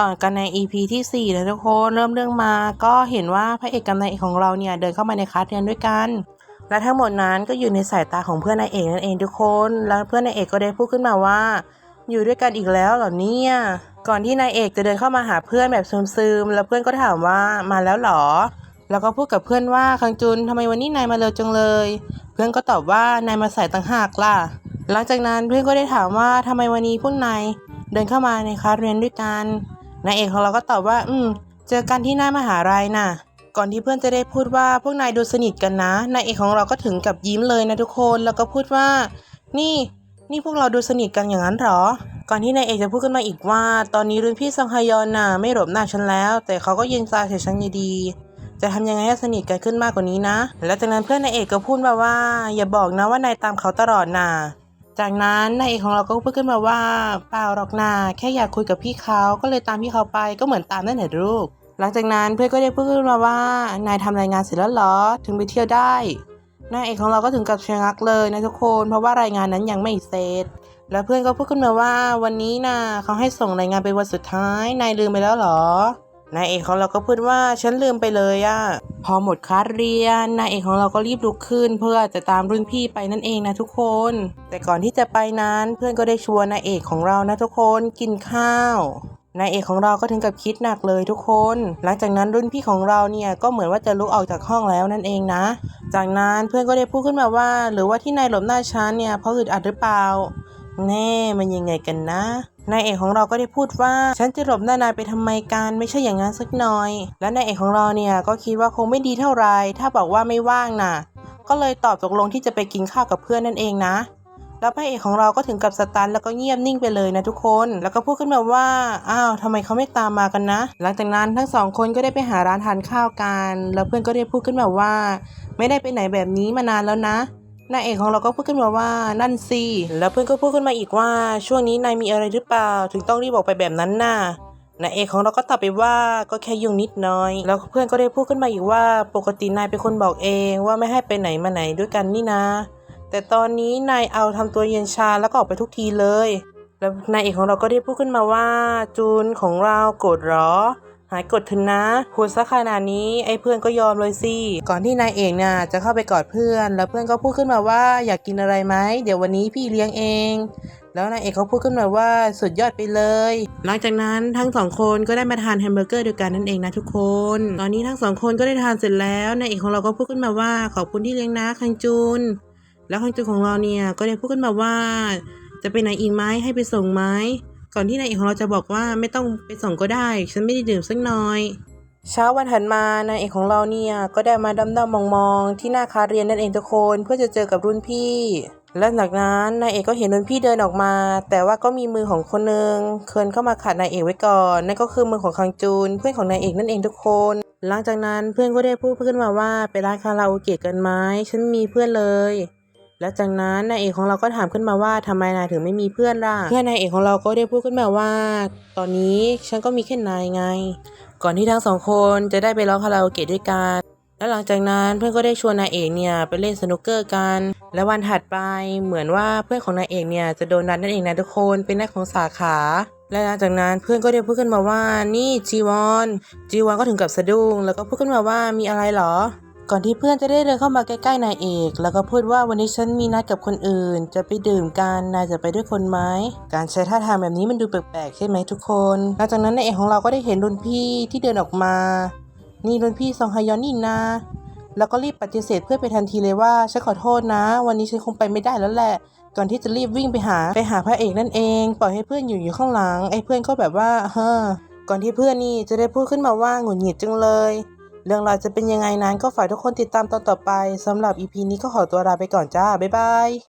ต่อกันใน EP ที่ 4 เลยทุกคนเริ่มเรื่องมา ก็เห็นว่าพระเอกกับนายเอกของเราเนี่ยเดินเข้ามาในคลาสเรียนด้วยกัน และทั้งหมดนั้นก็อยู่ในสายตาของเพื่อนนายเอกนั่นเองทุกคน แล้วเพื่อนนายเอกก็ได้พูดขึ้นมาว่า อยู่ด้วยกันอีกแล้วเหรอเนี่ยก่อนที่นายเอกจะเดินเข้ามาหาเพื่อนแบบซึมๆแล้วเพื่อนก็ถามว่ามาแล้วเหรอ แล้วก็พูดกับเพื่อนว่าคังจุนทำไมวันนี้นายมาเร็วจังเลย เพื่อนก็ตอบว่านายมาสายต่างหากล่ะหลังจากนั้นเพื่อนก็ได้ถามว่าทำไมวันนี้พวกนายเดินเข้ามาในคลาสเรียนด้วยกัน นายเอกของเราก็ตอบว่า อืม เจอกันที่หน้ามหาลัยน่ะ ก่อนที่เพื่อนจะได้พูดว่าพวกนายดูสนิทกันนะ นายเอกของเราก็ถึงกับยิ้มเลยนะทุกคน แล้วก็พูดว่า นี่ นี่พวกเราดูสนิทกันอย่างนั้นเหรอ ก่อนที่นายเอกจะพูดขึ้นมาอีกว่า ตอนนี้รุ่นพี่ซองฮยอนน่ะไม่หลบหน้าฉันแล้ว แต่เขาก็ยืนตาเฉยฉันอยู่ดีจะทำยังไงให้สนิทกันขึ้นมากกว่านี้นะ แล้วจากนั้นเพื่อนนายเอกก็พูดมาว่า อย่าบอกนะว่านายตามเขาตลอดน่ะ จากนั้นนายเอกของเราก็พูดขึ้นมาว่าเปล่าหรอกนาแค่อยากคุยกับพี่เขาก็เลยตามพี่เขาไปก็เหมือนตามนั่นแหละลูกหลังจากนั้นเพื่อนก็ได้พูดขึ้นมาว่านายทำรายงานเสร็จแล้วเหรอถึงไปเที่ยวได้นายเอกของเราก็ถึงกับชะงักเลยนะทุกคนเพราะว่ารายงานนั้นยังไม่เสร็จแล้วเพื่อนก็พูดขึ้นมาว่าวันนี้นะเขาให้ส่งรายงานเป็นวันสุดท้ายนายลืมไปแล้วเหรอ นายเอกของเราก็พูดว่าฉันลืมไปเลยอะพอหมดคลาสเรียนนายเอกของเราก็รีบลุกขึ้น เพื่อจะตามรุ่นพี่ไปนั่นเองนะทุกคน แต่ก่อนที่จะไปนั้นเพื่อนก็ได้ชวนนายเอกของเรานะทุกคนกินข้าวนายเอกของเราก็ถึงกับคิดหนักเลยทุกคน หลังจากนั้นรุ่นพี่ของเราเนี่ยก็เหมือนว่าจะลุกออกจากห้องแล้วนั่นเองนะ จากนั้นเพื่อนก็ได้พูดขึ้นมาว่า หรือว่าที่นายหลบหน้าฉันเนี่ยเพราะอึดอัดหรือเปล่า แน่มันยังไงกันนะ นายเอกของเราก็ได้พูดว่า ฉันจะหลบหน้านายไปทำไมกันไม่ใช่อย่างนั้นสักหน่อย และนายเอกของเราเนี่ยก็คิดว่าคงไม่ดีเท่าไหรถ้าบอกว่าไม่ว่างน่ะ ก็เลยตอบตกลงที่จะไปกินข้าวกับเพื่อนนั่นเองนะแล้วพระเอกของเราก็ถึงกับสตันแล้วก็เงียบนิ่งไปเลยนะทุกคน แล้วก็พูดขึ้นมาว่า อ้าวทำไมเขาไม่ตามมากันนะ หลังจากนั้นทั้งสองคนก็ได้ไปหาร้านทานข้าวกัน แล้วเพื่อนก็ได้พูดขึ้นมาว่า ไม่ได้ไปไหนแบบนี้มานานแล้วนะ นายเอกของเราก็พูดขึ้นมาว่านั่นสิแล้วเพื่อนก็พูดขึ้นมาอีกว่า ช่วงนี้นายมีอะไรหรือเปล่า ถึงต้องรีบออกไปแบบนั้นน่ะนายเอกของเราก็ตอบไปว่าก็แค่ยุ่งนิดน้อย แล้วเพื่อนก็ได้พูดขึ้นมาอีกว่า ปกตินายเป็นคนบอกเองว่าไม่ให้ไปไหนมาไหนด้วยกันนี่นะ แต่ตอนนี้นายเอาทำตัวเย็นชาแล้วก็ออกไปทุกทีเลย แล้วนายเอกของเราก็ได้พูดขึ้นมาว่าจูนของเราโกรธหรอ หายกดเถอะนะพูดซะขนาดนี้ไอ้เพื่อนก็ยอมเลยสิ ก่อนที่นายเอกเนี่ยจะเข้าไปกอดเพื่อน แล้วเพื่อนก็พูดขึ้นมาว่าอยากกินอะไรไหมเดี๋ยววันนี้พี่เลี้ยงเอง แล้วนายเอกเขาพูดขึ้นมาว่าสุดยอดไปเลย หลังจากนั้นทั้งสองคนก็ได้มาทานแฮมเบอร์เกอร์ด้วยกันนั่นเองนะทุกคน ตอนนี้ทั้งสองคนก็ได้ทานเสร็จแล้วนายเอกของเราก็พูดขึ้นมาว่าขอบคุณที่เลี้ยงนะคังจูนแล้วคังจูนของเราเนี่ยก็ได้พูดขึ้นมาว่า จะไปไหนอีกไหมให้ไปส่งไหม ก่อนที่นายเอกของเราจะบอกว่าไม่ต้องไปส่งก็ได้ ฉันไม่ได้ดื่มสักน่อย เช้าวันถัดมานายเอกของเราเนี่ยก็ได้มาดำดำมองมองที่หน้าคาเรียนนั่นเองทุกคนเพื่อจะเจอกับรุ่นพี่ และจากนั้นนายเอกก็เห็นรุ่นพี่เดินออกมา แต่ว่าก็มีมือของคนหนึ่งเคินเข้ามาขัดนายเอกไว้ก่อนนั่นก็คือมือของคังจูนเพื่อนของนายเอกนั่นเองทุกคนหลังจากนั้นเพื่อนก็ได้พูดขึ้นมาว่าไปร้านคาราโอเกะกันไหมฉันมีเพื่อนเลย และจากนั้นนายเอกของเราก็ถามขึ้นมาว่าทำไมนายถึงไม่มีเพื่อนล่ะเพื่อนนายเอกของเราก็ได้พูดขึ้นมาว่า ตอนนี้ฉันก็มีแค่นายไง ก่อนที่ทั้งสองคนจะได้ไปร้องคาราโอเกะด้วยกันและหลังจากนั้นเพื่อนก็ได้ชวนนายเอกเนี่ยไปเล่นสนุกเกอร์กัน และวันถัดไปเหมือนว่าเพื่อนของนายเอกเนี่ยจะโดนนัดนั่นเองนะทุกคนเป็นนัดของสาขา และหลังจากนั้นเพื่อนก็ได้พูดขึ้นมาว่านี่จีวอนจีวอนก็ถึงกับสะดุ้งแล้วก็พูดขึ้นมาว่ามีอะไรเหรอ ก่อนที่เพื่อนจะได้เดินเข้ามาใกล้ๆนายเอก แล้วก็พูดว่าวันนี้ฉันมีนัดกับคนอื่น จะไปดื่มกันนายจะไปด้วยคนไหมการใช้ท่าทางแบบนี้มันดูแปลกๆใช่ไหมทุกคนหลังจากนั้นนายเอกของเราก็ได้เห็นรุ่นพี่ที่เดินออกมา นี่รุ่นพี่ซองฮยอนนี่นะแล้วก็รีบปฏิเสธเพื่อนไปทันทีเลยว่าฉันขอโทษนะ วันนี้ฉันคงไปไม่ได้แล้วแหละ ก่อนที่จะรีบวิ่งไปหาไปหาพระเอกนั่นเอง ปล่อยให้เพื่อนอยู่อยู่ข้างหลังไอ้เพื่อนก็แบบว่าเฮ้อก่อนที่เพื่อนนี่จะได้พูดขึ้นมาว่าหงุดหงิดจังเลย เรื่องราวจะเป็นยังไงนั้นก็ฝากทุกคนติดตามตอนต่อไปสำหรับ EP นี้ก็ขอตัวลาไปก่อนจ้า บ๊ายบาย